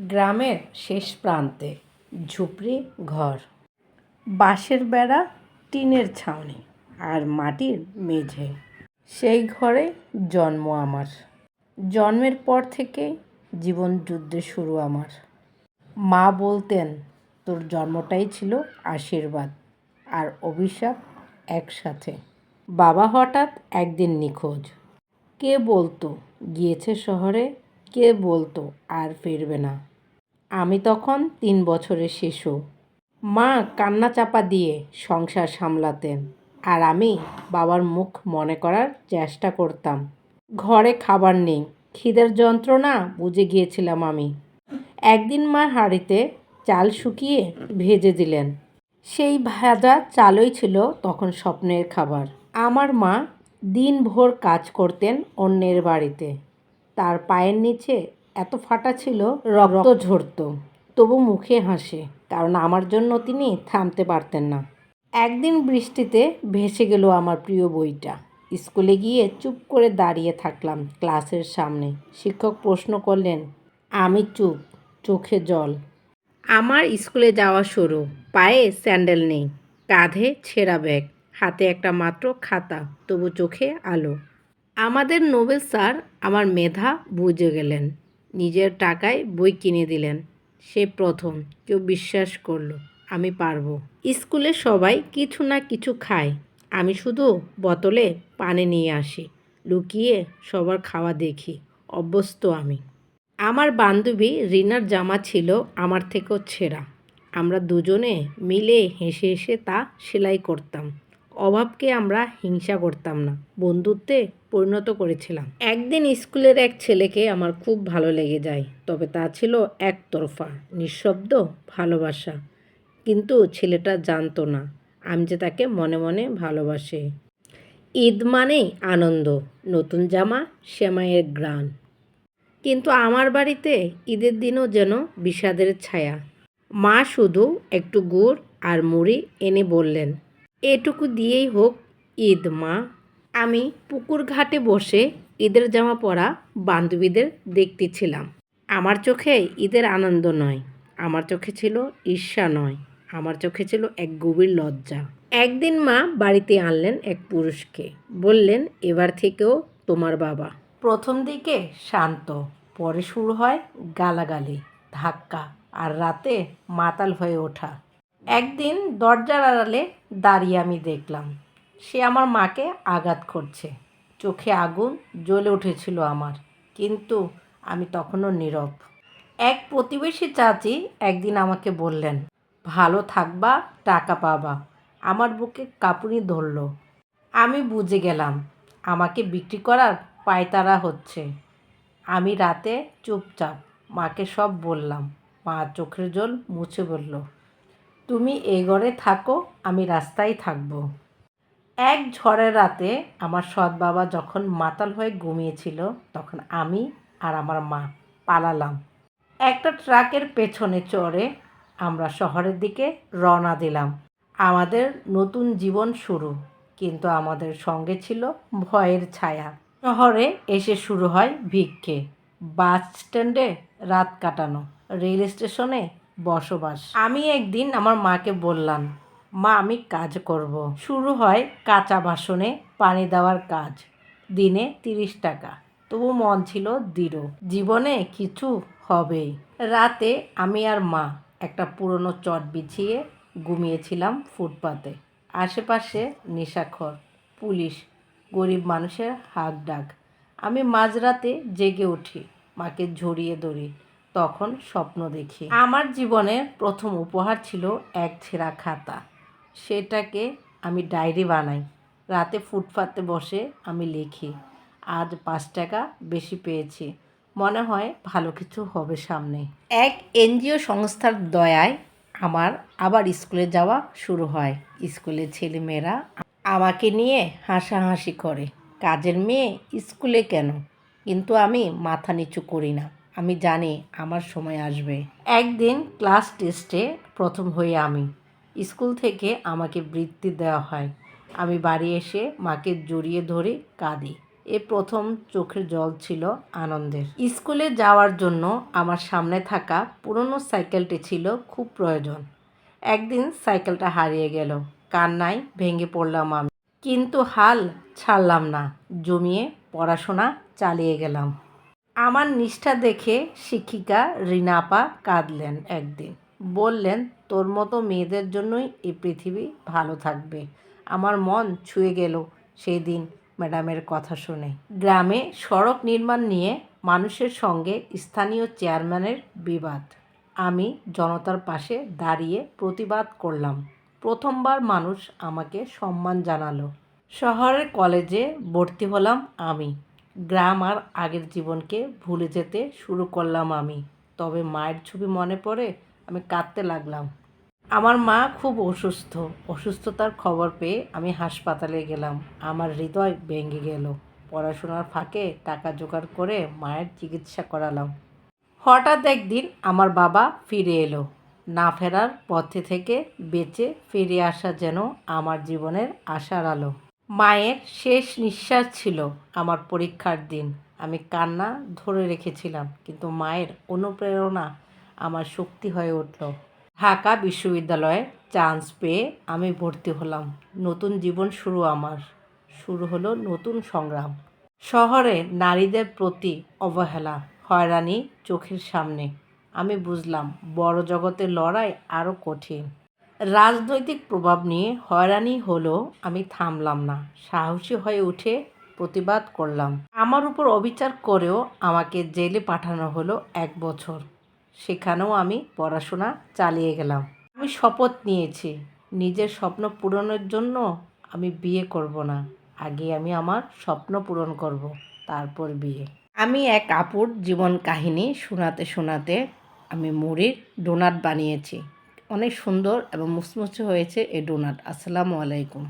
গ্রামের শেষ প্রান্তে ঝুপড়ি ঘর। বাঁশের বেড়া, টিনের ছাউনি আর মাটির মেঝে। সেই ঘরে জন্ম আমার। জন্মের পর থেকে জীবন যুদ্ধে শুরু আমার। মা বলতেন, তোর জন্মটাই ছিল আশীর্বাদ আর অভিশাপ একসাথে। বাবা হঠাৎ একদিন নিখোঁজ। কে বলতো, গিয়েছে শহরে, কে বলতো আর ফিরবে না। আমি তখন তিন বছরের শিশু। মা কান্না চাপা দিয়ে সংসার সামলাতেন আর আমি বাবার মুখ মনে করার চেষ্টা করতাম। ঘরে খাবার নেই, খিদের যন্ত্রণা বুঝে গিয়েছিলাম আমি। একদিন মা হাঁড়িতে চাল শুকিয়ে ভেজে দিলেন। সেই ভাজা চালই ছিল তখন স্বপ্নের খাবার। আমার মা দিনভর কাজ করতেন অন্যের বাড়িতে। তার পায়ের নিচে এত ফাটা ছিল, রক্ত ঝরতো। তবু মুখে হাসে, কারণ আমার জন্য তিনি থামতে পারতেন না। একদিন বৃষ্টিতে ভেসে গেল আমার প্রিয় বইটা। স্কুলে গিয়ে চুপ করে দাঁড়িয়ে থাকলাম ক্লাসের সামনে। শিক্ষক প্রশ্ন করলেন, আমি চুপ, চোখে জল। আমার স্কুলে যাওয়া শুরু, পায়ে স্যান্ডেল নেই, কাঁধে ছেঁড়া ব্যাগ, হাতে একটা মাত্র খাতা, তবু চোখে আলো। আমাদের নোবেল স্যার আমার মেধা বুঝে গেলেন। নিজের টাকায় বই কিনে দিলেন। সে প্রথম, কেউ বিশ্বাস করল, আমি পারব। স্কুলে সবাই কিছু না কিছু খায়। আমি শুধু বোতলে পানি নিয়ে আসি, লুকিয়ে সবার খাওয়া দেখি, অভ্যস্ত আমি। আমার বান্ধবী রিনার জামা ছিল আমার থেকেও ছেঁড়া। আমরা দুজনে মিলে হেসে হেসে তা সেলাই করতাম। অভাবকে আমরা হিংসা করতাম না, বন্ধুত্বে পরিণত করেছিলাম। একদিন স্কুলের এক ছেলেকে আমার খুব ভালো লেগে যায়, তবে তা ছিল একতরফা, নিঃশব্দ ভালোবাসা। কিন্তু ছেলেটা জানতো না, আমি যে তাকে মনে মনে ভালোবাসি। ঈদ মানেই আনন্দ, নতুন জামা, সেমাইয়ের গ্রান কিন্তু আমার বাড়িতে ঈদের দিনও যেন বিষাদের ছায়া। মা শুধু একটু গুড় আর মুড়ি এনে বললেন এটুকু দিয়েই হোক ঈদ, মা। আমি পুকুর ঘাটে বসে ঈদের জামা পরা বান্ধবীদের দেখতেছিলাম। আমার চোখে ঈদের আনন্দ নয়, আমার চোখে ছিল ঈর্ষা নয়, আমার চোখে ছিল এক গভীর লজ্জা। একদিন মা বাড়িতে আনলেন এক পুরুষকে, বললেন, এবার থেকেও তোমার বাবা। প্রথম দিকে শান্ত, পরে শুরু হয় গালাগালি, ধাক্কা, আর রাতে মাতাল হয়ে ওঠা। একদিন দরজার আড়ালে দাঁড়িয়ে আমি দেখলাম, সে আমার মাকে আঘাত করছে। চোখে আগুন জ্বলে উঠেছিল আমার, কিন্তু আমি তখনও নীরব। এক প্রতিবেশী চাচি একদিন আমাকে বললেন, ভালো থাকবা, টাকা পাবা। আমার বুকে কাঁপুনি ধরল। আমি বুঝে গেলাম, আমাকে বিক্রি করার পায়তারা হচ্ছে। আমি রাতে চুপচাপ মাকে সব বললাম। মা চোখের জল মুছে বলল তুমি এই ঘরে থাকো, আমি রাস্তায় থাকব। এক ঝড়ের রাতে আমার সৎ বাবা যখন মাতাল হয়ে ঘুমিয়েছিল, তখন আমি আর আমার মা পালালাম। একটা ট্রাকের পেছনে চড়ে আমরা শহরের দিকে রওনা দিলাম। আমাদের নতুন জীবন শুরু, কিন্তু আমাদের সঙ্গে ছিল ভয়ের ছায়া। শহরে এসে শুরু হয় ভিক্ষে। বাস স্ট্যান্ডে রাত কাটানো। রেল স্টেশনে বসবাস। আমি একদিন আমার মাকে বললাম, মা, আমি কাজ করব। শুরু হয় কাঁচা বাসনে পানি দেওয়ার কাজ, দিনে তিরিশ টাকা। তবু মন ছিল দৃঢ়। জীবনে কিছু হবেই। রাতে আমি আর মা একটা পুরনো চট বিছিয়ে ঘুমিয়েছিলাম ফুটপাতে। আশেপাশে নেশাখর, পুলিশ, গরিব মানুষের হাক ডাক। আমি মাঝরাতে জেগে উঠি, মাকে ঝরিয়ে ধরি। তখন স্বপ্ন দেখি। আমার জীবনের প্রথম উপহার ছিল এক ছেঁড়া খাতা। সেটাকে আমি ডায়েরি বানাই। রাতে ফুটপাতে বসে আমি লিখি, আজ পাঁচ টাকা বেশি পেয়েছি। মনে হয় ভালো কিছু হবে সামনে। এক এনজিও সংস্থার দয়ায় আমার আবার স্কুলে যাওয়া শুরু হয়। স্কুলের ছেলেমেয়েরা আমাকে নিয়ে হাসাহাসি করে, কাজের মেয়ে স্কুলে কেন? কিন্তু আমি মাথা নিচু করি না। আমি জানি আমার সময় আসবে। একদিন ক্লাস টেস্টে প্রথম হয়ে আমি। স্কুল থেকে আমাকে বৃত্তি দেওয়া হয়। আমি বাড়ি এসে মাকে জড়িয়ে ধরে কাঁদি। এ প্রথম চোখের জল ছিল আনন্দের। স্কুলে যাওয়ার জন্য আমার সামনে থাকা পুরনো সাইকেলটি ছিল খুব প্রয়োজন। একদিন সাইকেলটা হারিয়ে গেল। কান্নায় ভেঙে পড়লাম আমি। কিন্তু হাল ছাড়লাম না। জমিয়ে পড়াশোনা চালিয়ে গেলাম। আমার নিষ্ঠা দেখে শিক্ষিকা রিনাপা কাঁদলেন একদিন। বললেন, তোর মতো মেয়েদের জন্যই এই পৃথিবী ভালো থাকবে। আমার মন ছুঁয়ে গেল সেই দিন ম্যাডামের কথা শুনে। গ্রামে সড়ক নির্মাণ নিয়ে মানুষের সঙ্গে স্থানীয় চেয়ারম্যানের বিবাদ। আমি জনতার পাশে দাঁড়িয়ে প্রতিবাদ করলাম। প্রথমবার মানুষ আমাকে সম্মান জানালো। শহরের কলেজে ভর্তি হলাম আমি। গ্রাম আর আগের জীবনকে ভুলে যেতে শুরু করলাম আমি। তবে মায়ের ছবি মনে পড়ে আমি কাঁদতে লাগলাম। আমার মা খুব অসুস্থ। অসুস্থতার খবর পেয়ে আমি হাসপাতালে গেলাম। আমার হৃদয় ভেঙে গেল। পড়াশোনার ফাঁকে টাকা জোগাড় করে মায়ের চিকিৎসা করালাম। হঠাৎ একদিন আমার বাবা ফিরে এলো। না ফেরার পথে থেকে বেঁচে ফিরে আসা যেন আমার জীবনের আশার আলো। মায়ের শেষ নিঃশ্বাস ছিল আমার পরীক্ষার দিন। আমি কান্না ধরে রেখেছিলাম, কিন্তু মায়ের অনুপ্রেরণা আমার শক্তি হয়ে উঠল। ঢাকা বিশ্ববিদ্যালয়ে চান্স পেয়ে আমি ভর্তি হলাম। নতুন জীবন শুরু আমার। শুরু হলো নতুন সংগ্রাম। শহরে নারীদের প্রতি অবহেলা, হয়রানি চোখের সামনে। আমি বুঝলাম, বড় জগতের লড়াই আরও কঠিন। রাজনৈতিক প্রভাব নিয়ে হয়রানি হলো আমি থামলাম না। সাহসী হয়ে উঠে প্রতিবাদ করলাম। আমার উপর অবিচার করেও আমাকে জেলে পাঠানো হলো এক বছর। সেখানেও আমি পড়াশোনা চালিয়ে গেলাম। আমি শপথ নিয়েছি, নিজের স্বপ্ন পূরণের জন্য আমি বিয়ে করব না। আগে আমি আমার স্বপ্ন পূরণ করব, তারপর বিয়ে। আমি এক আপুর জীবন কাহিনী শোনাতে শোনাতে আমি মুড়ির ডোনাট বানিয়েছি। অনেক সুন্দর এবং মুচমুচে হয়েছে এই ডোনাট। আসসালামু আলাইকুম।